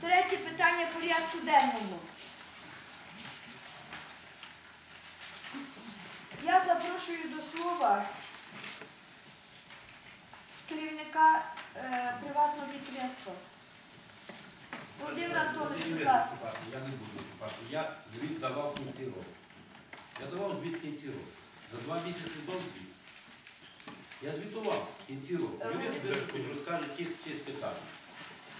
Третє питання порядку денному. Я запрошую до слова керівника е, приватного підприємства. Володимир Антонович, будь ласка. Я не буду виступати. Я звіт давав кінці року. Я давав звіт кінці року. За два місяці до звіт. Я звітував кінці року. Е, Юрій Збиркович розкаже ті питання.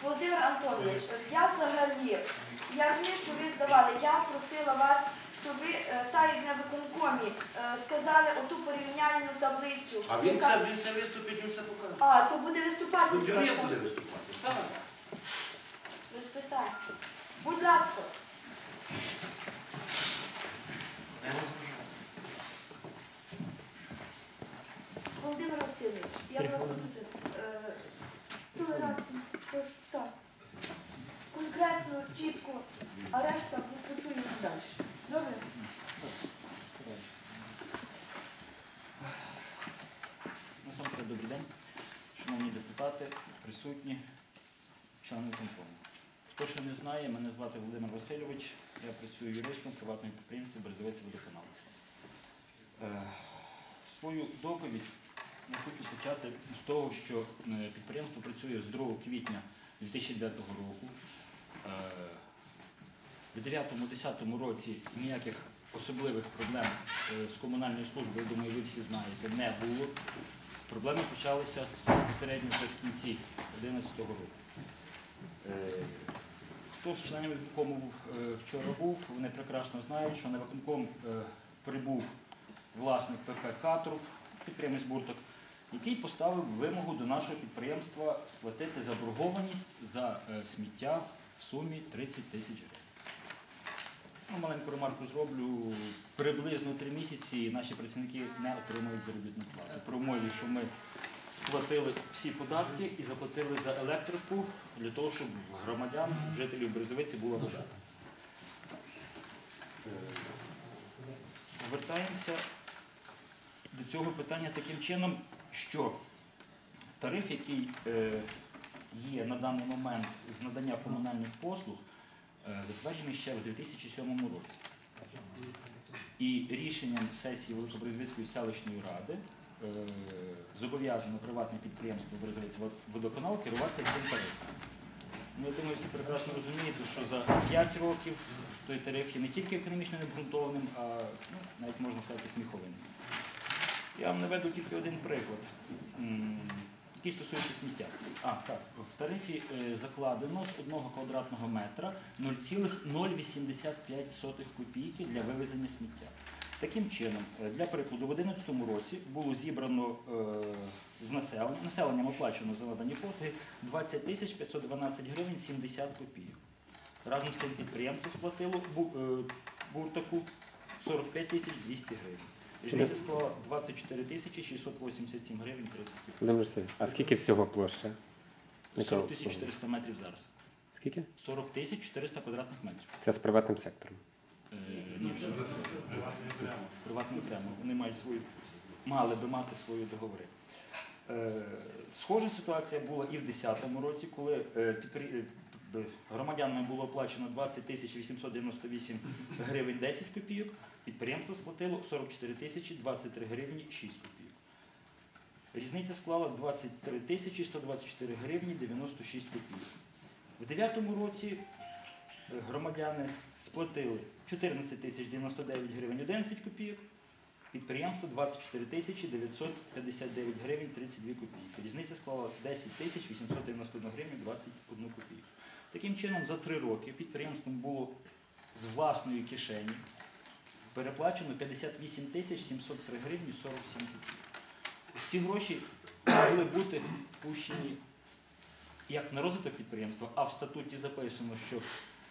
Володимир Антонович, я взагалі, я розумію, що ви здавали, я просила вас, щоб ви, е, так як на виконкомі, е, сказали оту порівняльну таблицю. А він це, він це виступить, він це покаже. А, то буде виступати Ну, Юрій буде виступати. Так. Ви спитайте. Будь ласка. Володимир Васильович, я вас попросила. е, Толерантно, тож. Конкретно, чітко, а решта почуємо далі. Добре? Насамперед, добрий день, шановні депутати, присутні, члени виконкому. Хто ще не знає, мене звати Володимир Васильович, я працюю юристом в приватному підприємстві Березовець водоканал. Е, Свою доповідь я хочу почати з того, що е, підприємство працює з 2 квітня 2009 року. Е, В 9-10 році ніяких особливих проблем е, з комунальною службою, думаю, ви всі знаєте, не було. Проблеми почалися безпосередньо вже в кінці 2011 року. Хто з членів виконкому вчора був, вони прекрасно знають, що на виконком прибув власник ПП «Катруб», підприємець Бурток, який поставив вимогу до нашого підприємства сплатити заборгованість за е, сміття в сумі 30 тисяч гривень. Ну, маленьку ремарку зроблю. Приблизно три місяці наші працівники не отримують заробітну плату. При умові, що ми сплатили всі податки і заплатили за електрику для того, щоб громадян, жителів Березовиці була вода. Е, Повертаємося до цього питання таким чином, що тариф, який е, є на даний момент з надання комунальних послуг, е, затверджений ще в 2007 році. І рішенням сесії Великобрезвицької селищної ради е, зобов'язано приватне підприємство Березовець водоканал керуватися цим тарифом. Ну, я думаю, всі прекрасно розумієте, що за 5 років той тариф є не тільки економічно необґрунтованим, а ну, навіть можна сказати сміховим. Я вам наведу тільки один приклад, який стосується сміття. А, так, в тарифі е, закладено з одного квадратного метра 0,085 копійки для вивезення сміття. Таким чином, е, для прикладу, в 2011 році було зібрано е, з населення, населенням оплачено за надані послуги 20 тисяч 512 гривень 70 копійок. Разом з цим підприємство сплатило бу- буртаку 45 тисяч 200 гривень. Різниця склала 24 тисячі 687 гривень 30 копійок. Володимир Васильович, а скільки всього площа? 40 тисяч 400 метрів зараз. Скільки? 40 тисяч 400 квадратних метрів. Це з приватним сектором. Е, ні, це не приватний окремо. Вони мають свою, мали би мати свої договори. Е, схожа ситуація була і в 2010 році, коли е, підпри- е, громадянам було оплачено 20 тисяч 898 гривень 10 копійок, підприємство сплатило 44 тисячі 23 гривні 6 копійок. Різниця склала 23 тисячі 124 гривні 96 копійок. В 2009 році е, громадяни сплатили 14 тисяч 99 гривень 11 копійок, підприємство 24 тисячі 959 гривень 32 копійки. Різниця склала 10 тисяч 891 гривень 21 копійку. Таким чином, за три роки підприємством було з власної кишені переплачено 58 тисяч 703 гривні 47 копійок. Ці гроші могли бути впущені як на розвиток підприємства, а в статуті записано, що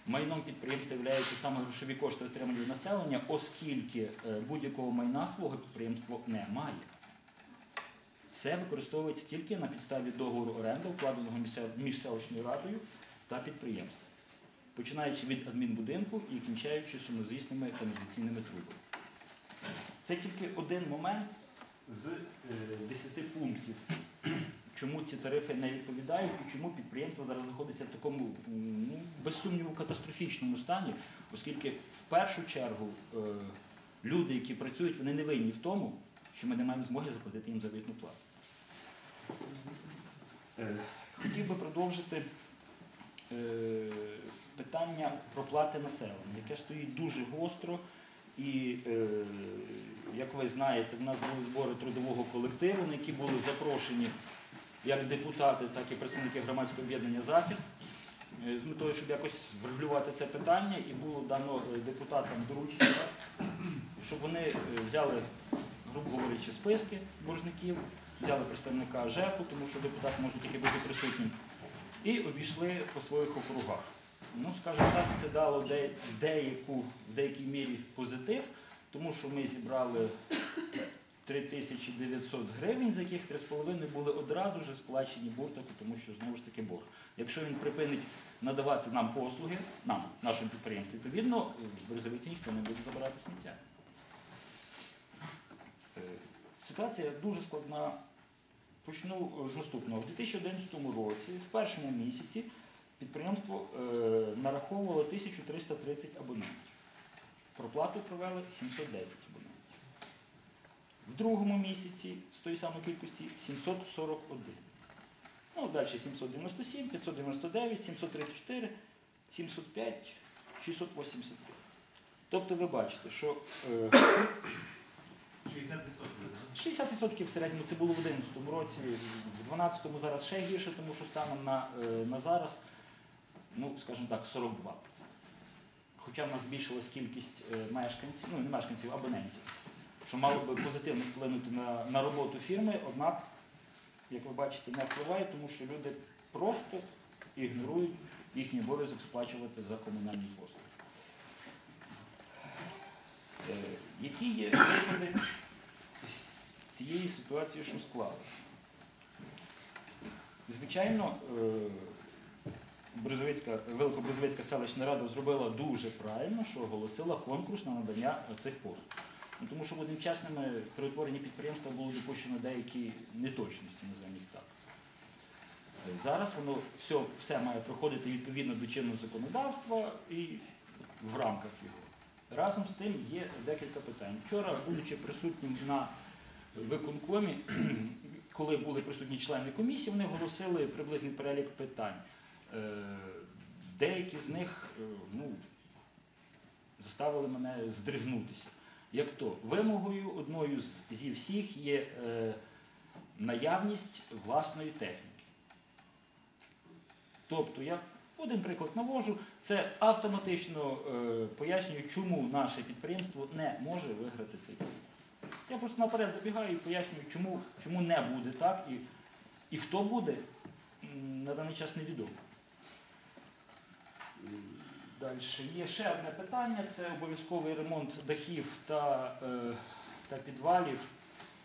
майном підприємства являються саме грошові кошти отримані від населення, оскільки е, будь-якого майна свого підприємство не має. Все використовується тільки на підставі договору оренди, укладеного між селищною радою та підприємством, починаючи від адмінбудинку і кінчаючи сумнозвісними каналізаційними трубами. Це тільки один момент з е, 10 пунктів чому ці тарифи не відповідають і чому підприємство зараз знаходиться в такому, ну, без сумніву, катастрофічному стані, оскільки в першу чергу е, люди, які працюють, вони не винні в тому, що ми не маємо змоги заплатити їм заробітну плату. Е, Хотів би продовжити е, питання проплати населення, яке стоїть дуже гостро. І, е, як ви знаєте, в нас були збори трудового колективу, на які були запрошені як депутати, так і представники громадського об'єднання захист е, з метою, щоб якось врегулювати це питання, і було дано е, депутатам доручення, щоб вони взяли, грубо говорячи, списки боржників, взяли представника ЖЕКу, тому що депутат може тільки бути присутнім, і обійшли по своїх округах. Ну, скажімо так, це дало де- деяку, в деякій мірі позитив, тому що ми зібрали 3900 гривень, з яких 3,5 були одразу вже сплачені Буртаку, тому що знову ж таки борг. Якщо він припинить надавати нам послуги, нам, нашому підприємству, відповідно, в Березовиці ніхто не буде забирати сміття. Е, Ситуація дуже складна. Почну е, з наступного. У 2011 році, в першому місяці, підприємство е, нараховувало 1330 абонентів. Проплату провели 710 абонентів. В другому місяці з тої самої кількості 741. Ну, далі 797, 599, 734, 705, 685. Тобто ви бачите, що е, 60% в середньому це було в 2011 році, в 2012 зараз ще гірше, тому що станом на, е, на зараз, ну, скажімо так, 42%. Хоча в нас збільшилась кількість е, мешканців, ну не мешканців, абонентів, що мало би позитивно вплинути на, на роботу фірми, однак, як ви бачите, не впливає, тому що люди просто ігнорують їхній обов'язок сплачувати за комунальні послуги. Е, Які є виходи з цієї ситуації, що склалася? Звичайно, Березовицька, Великобрезовицька селищна рада зробила дуже правильно, що оголосила конкурс на надання цих послуг. Ну, тому що будемо чесними, при утворенні підприємства було допущено деякі неточності, називаємо їх так. Зараз воно все, все має проходити відповідно до чинного законодавства і в рамках його. Разом з тим є декілька питань. Вчора, будучи присутнім на виконкомі, коли були присутні члени комісії, вони оголосили приблизний перелік питань. Е, Деякі з них е, ну, заставили мене здригнутися. Як то вимогою одною з, зі всіх є е, наявність власної техніки. Тобто, я один приклад навожу, це автоматично е, пояснює, чому наше підприємство не може виграти цей конкурс. Я просто наперед забігаю і пояснюю, чому, чому не буде так і, і хто буде, на даний час невідомо. Далі є ще одне питання: це обов'язковий ремонт дахів та, е, та підвалів.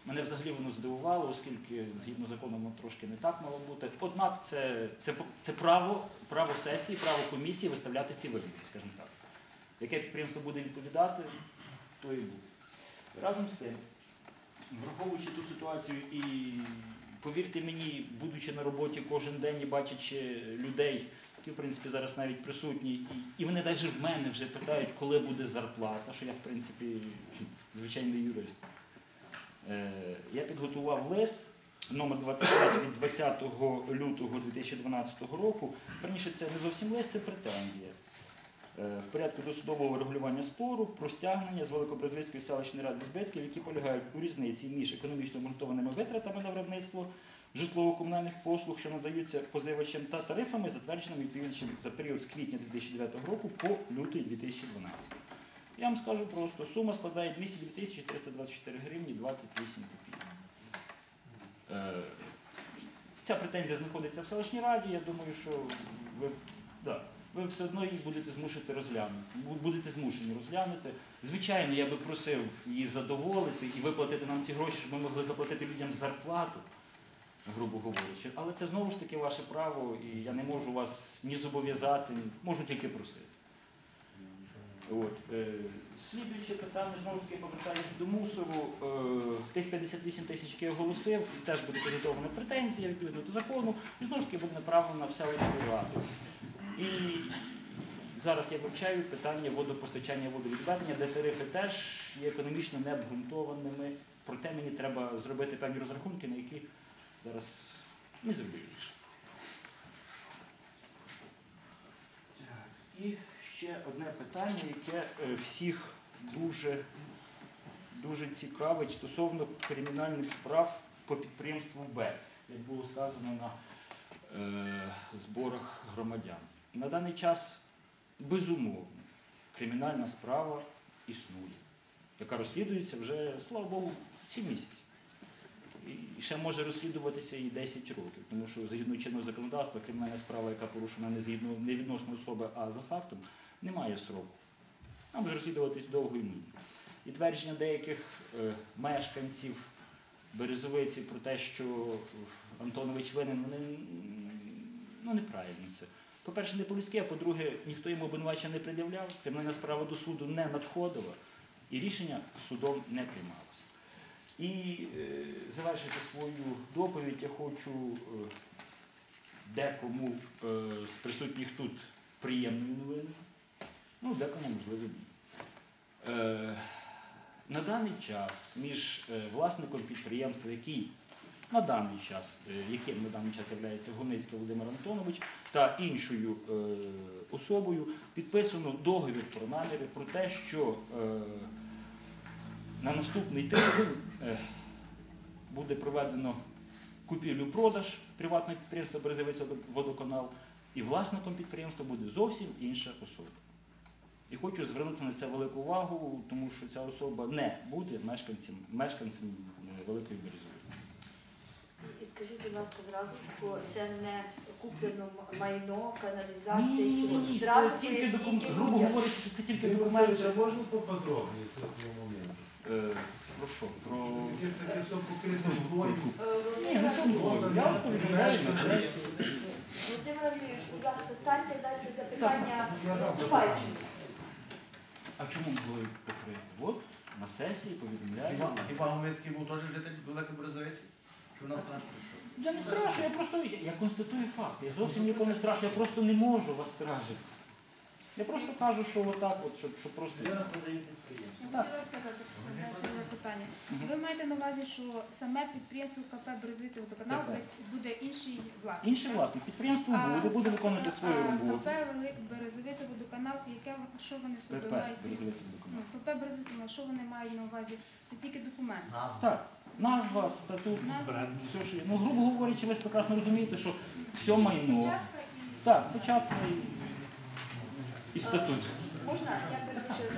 Мене взагалі воно здивувало, оскільки згідно закону воно трошки не так мало бути. Однак це, це, це право, право сесії, право комісії виставляти ці вимоги, скажімо так. Яке підприємство буде відповідати, то і буде. Разом з тим, враховуючи ту ситуацію і повірте мені, будучи на роботі кожен день і бачачи людей, які в принципі зараз навіть присутні, і, вони навіть в мене вже питають, коли буде зарплата, що я в принципі звичайний юрист. Е, Я підготував лист номер 25 від 20 лютого 2012 року. Верніше, це не зовсім лист, це претензія. Е, В порядку досудового регулювання спору про стягнення з Великобрезвицької селищної ради збитків, які полягають у різниці між економічно обґрунтованими витратами на виробництво житлово-комунальних послуг, що надаються позивачам, та тарифами, затвердженими відповідачем за період з квітня 2009 року по лютий 2012. Я вам скажу просто, сума складає 202 тисячі 324 гривні 28 копійок. Е, Ця претензія знаходиться в селищній раді. Я думаю, що ви, да, ви все одно її будете змушити розглянути. Будете змушені розглянути. Звичайно, я би просив її задоволити і виплатити нам ці гроші, щоб ми могли заплатити людям зарплату, грубо говорячи. Але це знову ж таки ваше право, і я не можу вас ні зобов'язати, можу тільки просити. От, е, слідуюче питання, знову ж таки, повертаюся до мусору. Е, тих 58 тисяч, які я оголосив, теж буде підготовлена претензія відповідно до закону, і знову ж таки буде направлена в селищну раду. І зараз я вивчаю питання водопостачання, водовідведення, де тарифи теж є економічно необґрунтованими. Проте мені треба зробити певні розрахунки, на які зараз не більше. І ще одне питання, яке е, всіх дуже, дуже цікавить стосовно кримінальних справ по підприємству Б, як було сказано на е, зборах громадян. На даний час безумовно кримінальна справа існує, яка розслідується вже, слава Богу, 7 місяців. І ще може розслідуватися і 10 років, тому що згідно чинного законодавства кримінальна справа, яка порушена не згідно не відносно особи, а за фактом, не має сроку. Вона може розслідуватись довго і нудно. І твердження деяких е, мешканців Березовиці про те, що Антонович винен, вони ну, неправильно це. По-перше, не по-людськи, а по-друге, ніхто йому обвинувачення не пред'являв, кримінальна справа до суду не надходила, і рішення судом не приймалося. І е, завершити свою доповідь я хочу е, декому е, з присутніх тут приємною новиною, ну, декому, можливо, ні. Е, на даний час між е, власником підприємства, який на даний час, е, яким на даний час є Гуницький Володимир Антонович, та іншою е, особою підписано договір про наміри про те, що е, на наступний тиждень буде проведено купівлю-продаж приватного підприємства Березовиця водоканал, і власником підприємства буде зовсім інша особа. І хочу звернути на це велику увагу, тому що ця особа не буде мешканцем, мешканцем Великої Березової. Скажіть, будь ласка, зразу, що це не куплено майно, каналізація, Ні, ні, ні, зразу це тільки поясніть грубо людям. говорячи, що це тільки документи. Васильович, а можна поподробніше з цього моменту? Е, Про що? Про... Якесь таке все покрите мглою. Ні, ну що було? Я повідомляю на сесії. Володимир Андрійович, будь ласка, станьте, дайте запитання виступаючим. А чому були покриті? От на сесії повідомляю. Хіба, хіба Гомецький був теж житель Великої Березовиці? В нас страшно? що? Я не страшу, я просто я, я констатую факт. Я зовсім нікого не страшу, я просто не можу вас стражити. Я просто кажу, що отак, от, щоб, щоб просто. Я продаю підприємство. Так. Хотіла сказати питання. Ви маєте на увазі, що саме підприємство КП Березовиця водоканал КП. буде інший власник? Інший власник, підприємство А, буде, буде виконувати свою роботу. КП Березовиця водоканал, яке що вони собі ПП, мають? Березовиця Ну, водоканал. ПП Березовиця, ну, що вони мають на увазі? Це тільки документ. Назва. Так, назва, статут, Назва. все, що є. Ну, грубо говорячи, ви ж прекрасно розумієте, що все майно. Так, початку і, статут. Можна? Я перепрошую.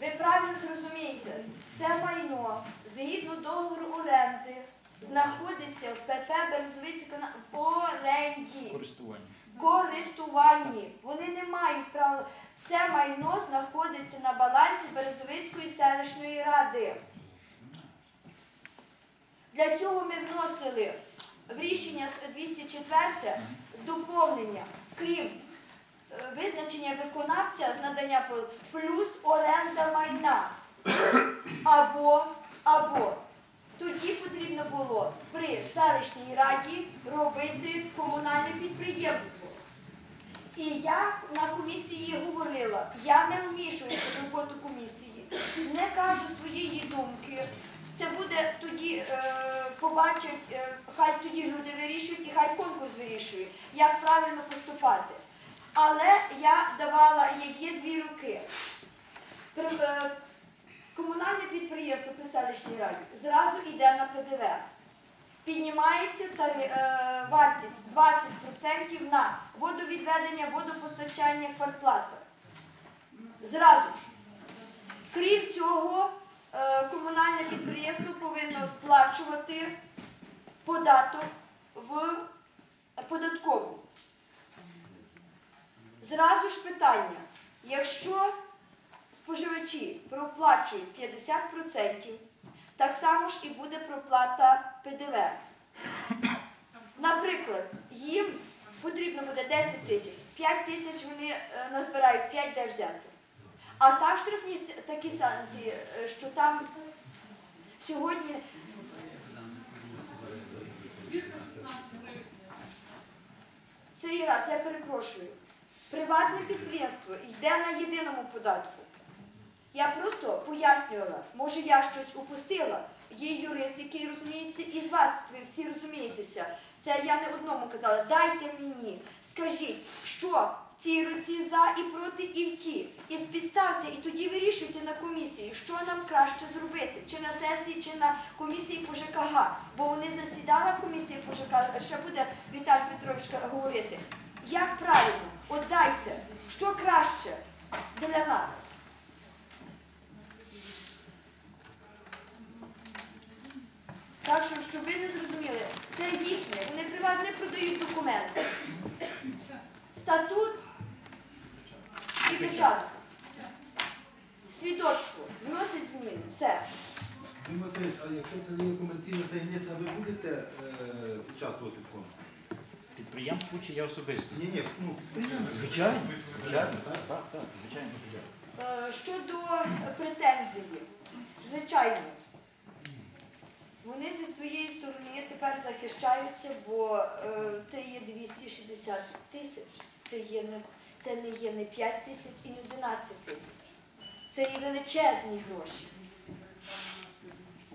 Ви правильно зрозумієте, все майно згідно договору оренди знаходиться в ПП Березовиці в оренді. Користування. користуванні. Вони не мають права. Все майно знаходиться на балансі Березовицької селищної ради. Для цього ми вносили в рішення 204 доповнення, крім е, визначення виконавця з надання плюс оренда майна. Або, або тоді потрібно було при селищній раді робити комунальне підприємство. І я на комісії говорила, я не вмішуюся в роботу комісії, не кажу своєї думки. Це буде тоді, е, побачать, е, хай тоді люди вирішують і хай конкурс вирішує, як правильно поступати. Але я давала є, дві. При- е, Комунальне підприємство при селищній раді зразу йде на ПДВ. Піднімається вартість 20% на водовідведення, водопостачання, квартплата. Зразу ж. Крім цього, комунальне підприємство повинно сплачувати податок в податкову. Зразу ж питання. Якщо споживачі проплачують 50%, так само ж і буде проплата ПДВ. Наприклад, їм потрібно буде 10 тисяч, 5 тисяч вони е, назбирають, 5 де взяти. А там штрафні такі санкції, е, що там сьогодні цей раз, я перепрошую, приватне підприємство йде на єдиному податку. Я просто пояснювала, може я щось упустила. Є юрист, який розуміється, і з вас ви всі розумієтеся. Це я не одному казала. Дайте мені, скажіть, що цій руці за і проти і в ті. І спідставте, і тоді вирішуйте на комісії, що нам краще зробити, чи на сесії, чи на комісії по ЖКГ. Бо вони засідали в комісії по ЖКГ, ще буде Віталій Петрович говорити. Як правильно, от дайте, що краще для нас. Так що, щоб ви не зрозуміли, це їхнє. Вони приватне продають документи. Статут і печатку. Свідоцтво. Вносить зміни. Все. Він Васильович, а якщо це не є комерційна таємниця, ви будете е, участвувати в конкурсі? Підприємство чи я особисто? Ні, ні, ну, підприємство. Звичайно. Звичайно, так? Так, так, звичайно. Е, Щодо претензії, звичайно, вони зі своєї сторони тепер захищаються, бо е, це є 260 тисяч. Це, є не, це не є не 5 тисяч і не 11 тисяч. Це є величезні гроші.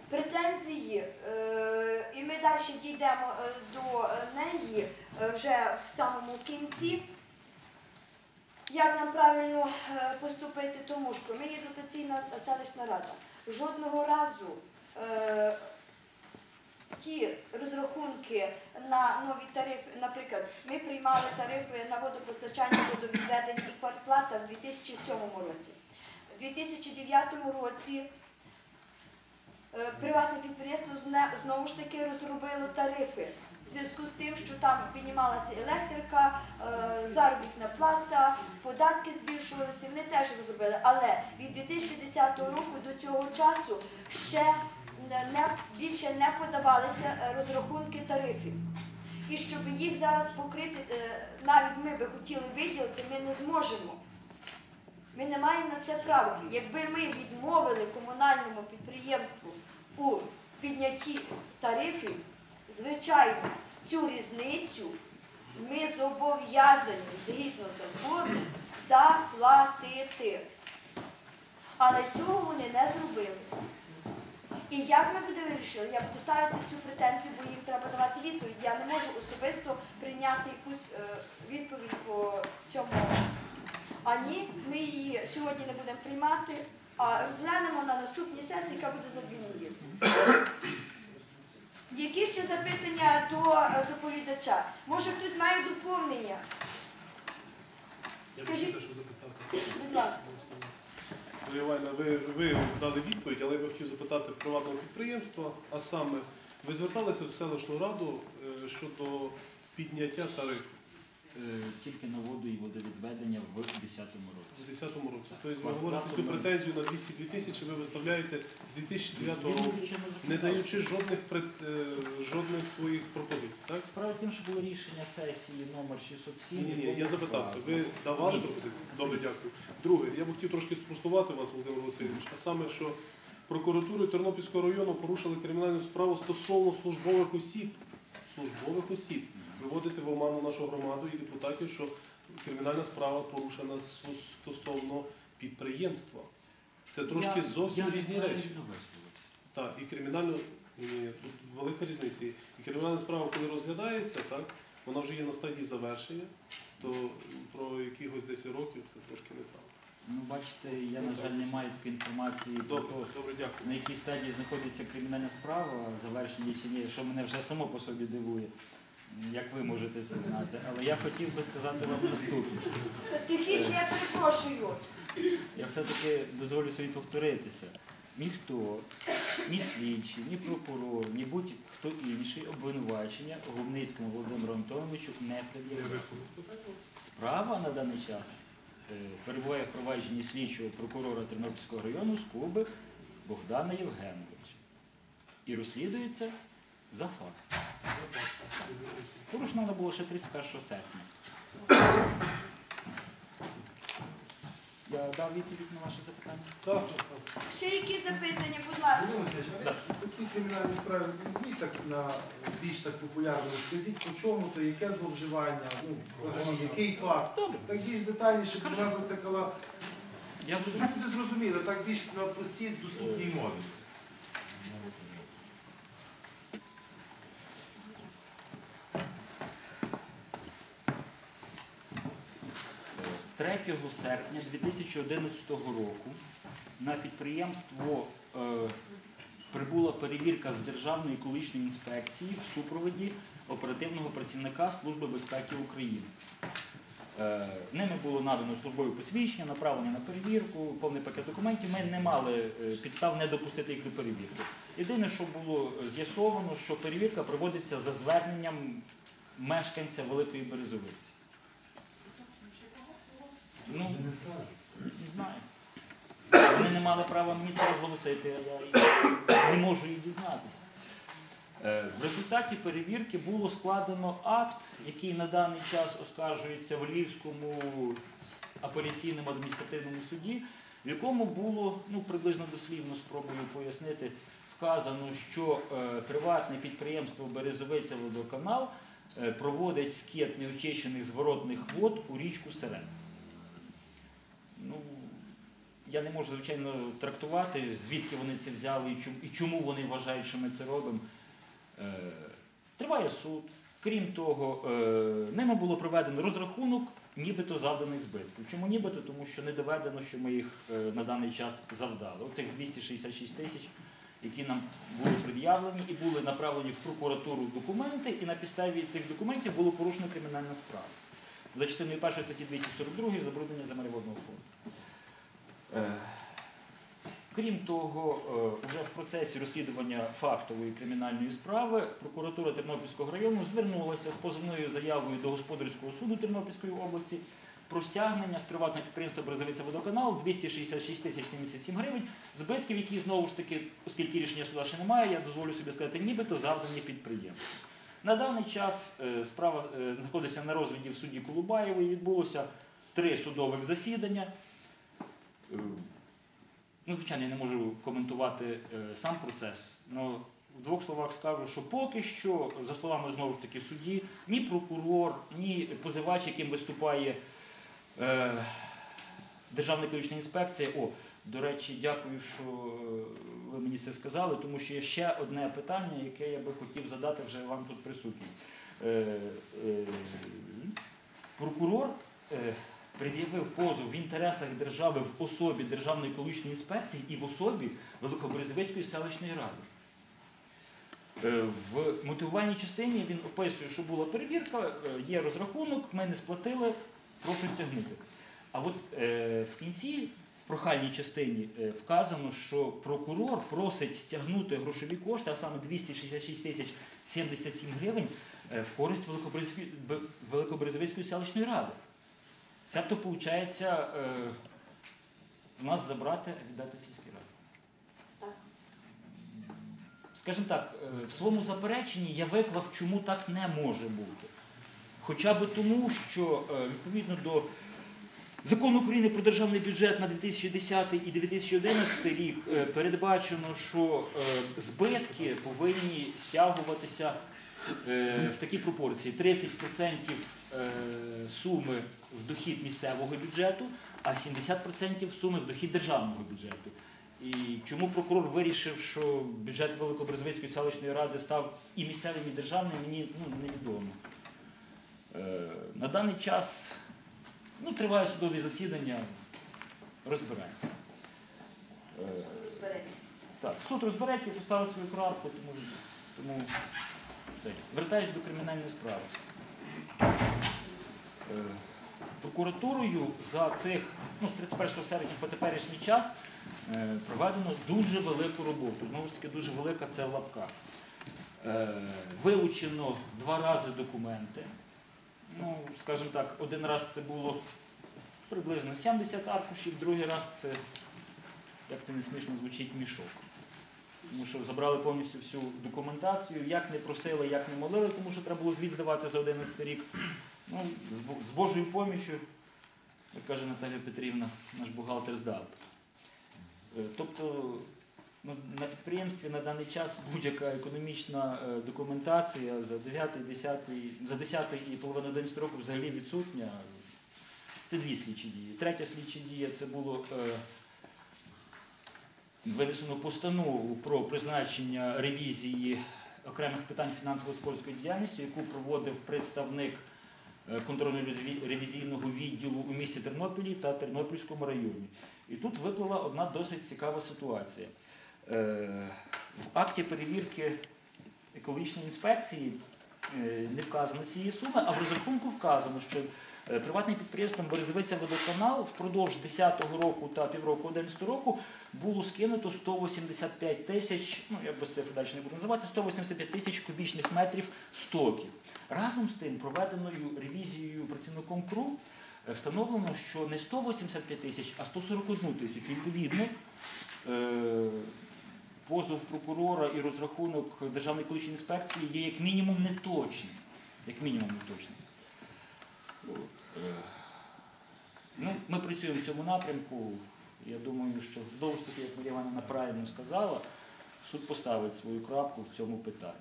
Претензії, е, і ми далі дійдемо е, до неї е, вже в самому кінці. Як нам правильно поступити, тому що ми є дотаційна селищна рада. Жодного разу ті розрахунки на нові тарифи, наприклад, ми приймали тарифи на водопостачання, водовідведення і квартплата в 2007 році. У 2009 році е, приватне підприємство знову ж таки розробило тарифи. В зв'язку з тим, що там піднімалася електрика, е, заробітна плата, податки збільшувалися, вони теж розробили. Але від 2010 року до цього часу ще не, більше не подавалися е, розрахунки тарифів. І щоб їх зараз покрити, е, навіть ми би хотіли виділити, ми не зможемо. Ми не маємо на це права. Якби ми відмовили комунальному підприємству у піднятті тарифів, звичайно, цю різницю ми зобов'язані згідно закону заплатити. Але цього вони не зробили. І як ми будемо вирішили, я буду ставити цю претензію, бо їм треба давати відповідь. Я не можу особисто прийняти якусь е, відповідь по цьому. А ні, ми її сьогодні не будемо приймати, а розглянемо на наступній сесії, яка буде за дві неділі. Які ще запитання до е, доповідача? Може хтось має доповнення? Скажіть, будь ласка. Марія ви, ви дали відповідь, але я би хотів запитати в приватного підприємства, а саме, ви зверталися в селищну раду е, щодо підняття тарифу Тільки на воду і водовідведення в 2010 році. у 2010 році. Тобто ви говорите цю претензію на 202 тисячі, ви виставляєте з 2009 року, не даючи жодних, пред- е, жодних своїх пропозицій, так? Справа в тім, що було рішення сесії номер 607. Ні, ні, ні, я запитався, ви давали пропозиції? Добре, дякую. Друге, я б хотів трошки спростувати вас, Володимир Васильович, а саме, що прокуратурою Тернопільського району порушили кримінальну справу стосовно службових осіб. Службових осіб. Виводити в оману нашу громаду і депутатів, що кримінальна справа порушена стосовно підприємства. Це трошки зовсім я різні речі. Так, і ні, тут велика різниця. І кримінальна справа, коли розглядається, так, вона вже є на стадії завершення, то про якихось 10 років це трошки неправда. Ну, бачите, я, на жаль, не маю такої інформації Добре, те, добре, дякую. на якій стадії знаходиться кримінальна справа, завершення чи ні, що мене вже само по собі дивує. Як ви можете це знати? Але я хотів би сказати вам наступне. Тихіше, я перепрошую. Я все-таки дозволю собі повторитися. Ніхто, ні слідчий, ні прокурор, ні будь-хто інший обвинувачення Гумницькому Володимиру Антоновичу не пред'являє. Справа на даний час е, перебуває в провадженні слідчого прокурора Тернопільського району Скуби Богдана Євгеновича. І розслідується за факт. Порушено воно було ще 31 серпня. Я дав відповідь на ваше запитання. Так, так. Ще які запитання, будь ласка. Володимир Васильович, а ви кримінальній справі візьміть так на більш так популярно, скажіть по чому, то яке зловживання, ну, взагалі, який факт. Добре. Так більш детальніше, бо нас оце коли Я щоб люди зрозуміли, так більш на простій доступній мові. 3 серпня 2011 року на підприємство е, прибула перевірка з Державної екологічної інспекції в супроводі оперативного працівника Служби безпеки України. Е, Ними було надано службове посвідчення, направлення на перевірку, повний пакет документів. Ми не мали е, підстав не допустити їх до перевірки. Єдине, що було з'ясовано, що перевірка проводиться за зверненням мешканця Великої Березовиці. Ну, не знаю. Вони не мали права мені це розголосити, а я не можу їх дізнатися. Е, В результаті перевірки було складено акт, який на даний час оскаржується в Львівському апеляційному адміністративному суді, в якому було ну, приблизно дослівно спробую пояснити, вказано, що е, приватне підприємство Березовиця водоканал е, проводить скет неочищених зворотних вод у річку Серед. Ну, я не можу, звичайно, трактувати, звідки вони це взяли і чому, вони вважають, що ми це робимо. Е, триває суд. Крім того, е, ними було проведено розрахунок нібито завданих збитків. Чому нібито? Тому що не доведено, що ми їх е, на даний час завдали. Оцих 266 тисяч, які нам були пред'явлені і були направлені в прокуратуру документи, і на підставі цих документів було порушено кримінальна справа. За частиною першої статті 242 забруднення земель водного фонду. Е, Крім того, е, вже в процесі розслідування фактової кримінальної справи прокуратура Тернопільського району звернулася з позовною заявою до господарського суду Тернопільської області про стягнення з приватного підприємства Березовиця водоканал 266 тисяч 77 гривень, збитків, які знову ж таки, оскільки рішення суда ще немає, я дозволю собі сказати, нібито завдані підприємству. На даний час е, справа е, знаходиться на розгляді в суді Колубаєвої. Відбулося три судових засідання. Е, Ну, звичайно, я не можу коментувати сам процес, але в двох словах скажу, що поки що, за словами знову ж таки судді, ні прокурор, ні позивач, яким виступає е, Державна екологічна інспекція. О, до речі, дякую, що ви мені це сказали, тому що є ще одне питання, яке я би хотів задати вже вам тут присутнім. Е, е, прокурор. Е, пред'явив позов в інтересах держави в особі Державної екологічної інспекції і в особі Великобрезовецької селищної ради. В мотивувальній частині він описує, що була перевірка, є розрахунок, ми не сплатили, прошу стягнути. А от в кінці, прохальній частині, е, вказано, що прокурор просить стягнути грошові кошти, а саме 266 тисяч 77 гривень, е, в користь Б- Великобрезовецької селищної ради. Себто, виходить, е, в нас забрати, віддати сільській раді. Скажімо так, в своєму запереченні я виклав, чому так не може бути. Хоча би тому, що відповідно до закону України про державний бюджет на 2010 і 2011 рік е, передбачено, що е, збитки повинні стягуватися е, в такій пропорції: 30% е, суми в дохід місцевого бюджету, а 70% суми в дохід державного бюджету. І чому прокурор вирішив, що бюджет Великобрезвицької селищної ради став і місцевим, і державним, мені ну, невідомо. На даний час ну, триває судові засідання, розбираємося. Е, Розбереться. так, суд розбереться і поставить свою крапку, тому, тому все. Вертаюсь до кримінальної справи. Е, Прокуратурою за цих, ну, з 31 серпня по теперішній час е, проведено дуже велику роботу. Знову ж таки, дуже велика це. Е, Вилучено два рази документи. Ну, скажімо так, один раз це було приблизно 70 аркушів, другий раз це, як це не смішно звучить, мішок. Тому що забрали повністю всю документацію, як не просили, як не молили, тому що треба було звіт здавати за 11 рік. Ну, з Божою поміччю як каже Наталя Петрівна, наш бухгалтер здав. Е, Тобто ну, на підприємстві на даний час будь-яка економічна е, документація за 9, 10, за 10 і половину 11 року взагалі відсутня. Це дві слідчі дії. Третя слідча дія це було е, винесено постанову про призначення ревізії окремих питань фінансово-господарської діяльності, яку проводив представник е, контрольно-ревізійного відділу у місті Тернополі та Тернопільському районі. І тут виплила одна досить цікава ситуація. Е, В акті перевірки екологічної інспекції е, не вказано цієї суми, а в розрахунку вказано, що е, приватним підприємством Березвиця водоканал впродовж 10 року та півроку 11 року було скинуто 185 тисяч, ну я без цифр далі не буду називати, 185 тисяч кубічних метрів стоків. Разом з тим, проведеною ревізією працівником КРУ встановлено, що не 185 тисяч, а 141 тисячу. Відповідно, позов прокурора і розрахунок Державної екологічної інспекції є як мінімум неточним. Як мінімум неточним. Е, Ну, ми працюємо в цьому напрямку. Я думаю, що знову ж таки, як Марія Івановна правильно сказала, суд поставить свою крапку в цьому питанні.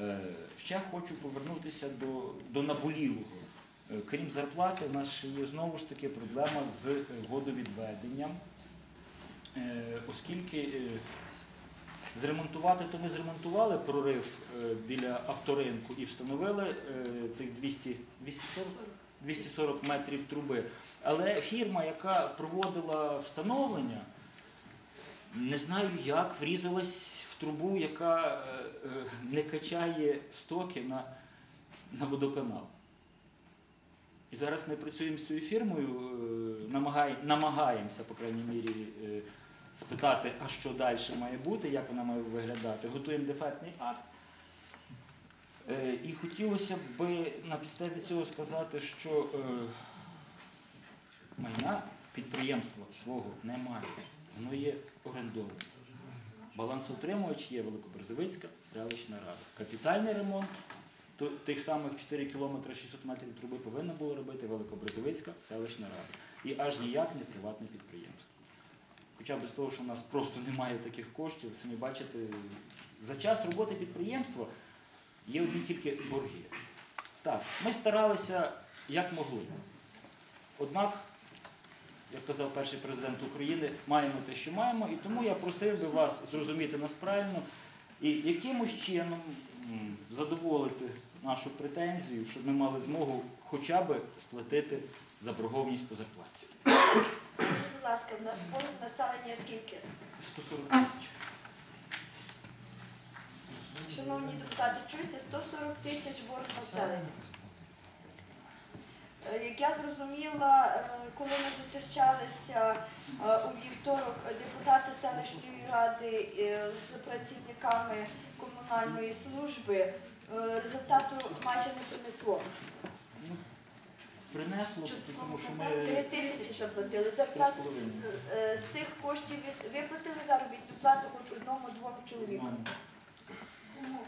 Е, Ще хочу повернутися до, до наболілого. Е, Крім зарплати, у нас ще є знову ж таки проблема з водовідведенням, оскільки зремонтувати, то ми зремонтували прорив е, біля авторинку і встановили е, цих 200, 240, 240 метрів труби. Але фірма, яка проводила встановлення, не знаю як, врізалась в трубу, яка е, не качає стоки на, на водоканал. І зараз ми працюємо з цією фірмою, намагаємося, по крайній мірі, спитати, а що далі має бути, як вона має виглядати. Готуємо дефектний акт. Е, І хотілося б на підставі цього сказати, що е, майна підприємства свого немає, воно є орендоване. Балансоутримувач є Великоберезовицька селищна рада. Капітальний ремонт тих самих 4 кілометри 600 метрів труби повинна була робити Великобрезовицька селищна рада. І аж ніяк не приватне підприємство. Хоча б з того, що в нас просто немає таких коштів, самі бачите, за час роботи підприємства є одні тільки борги. Так, ми старалися як могли. Однак, як казав перший президент України, маємо те, що маємо, і тому я просив би вас зрозуміти нас правильно і якимось чином задоволити нашу претензію, щоб ми мали змогу хоча б сплатити заборгованість по зарплаті. Ласка, в нас населення скільки? 140 тисяч. Шановні депутати, чуєте, 140 тисяч борг населення. Е, Як я зрозуміла, е, коли ми зустрічалися е, у вівторок, депутати селищної ради з працівниками комунальної служби, результату майже не принесло. Принесло, тому що Три тисячі заплатили. Зарплат з, е, з цих коштів виплатили заробітну плату хоч одному-двому чоловікам. ну,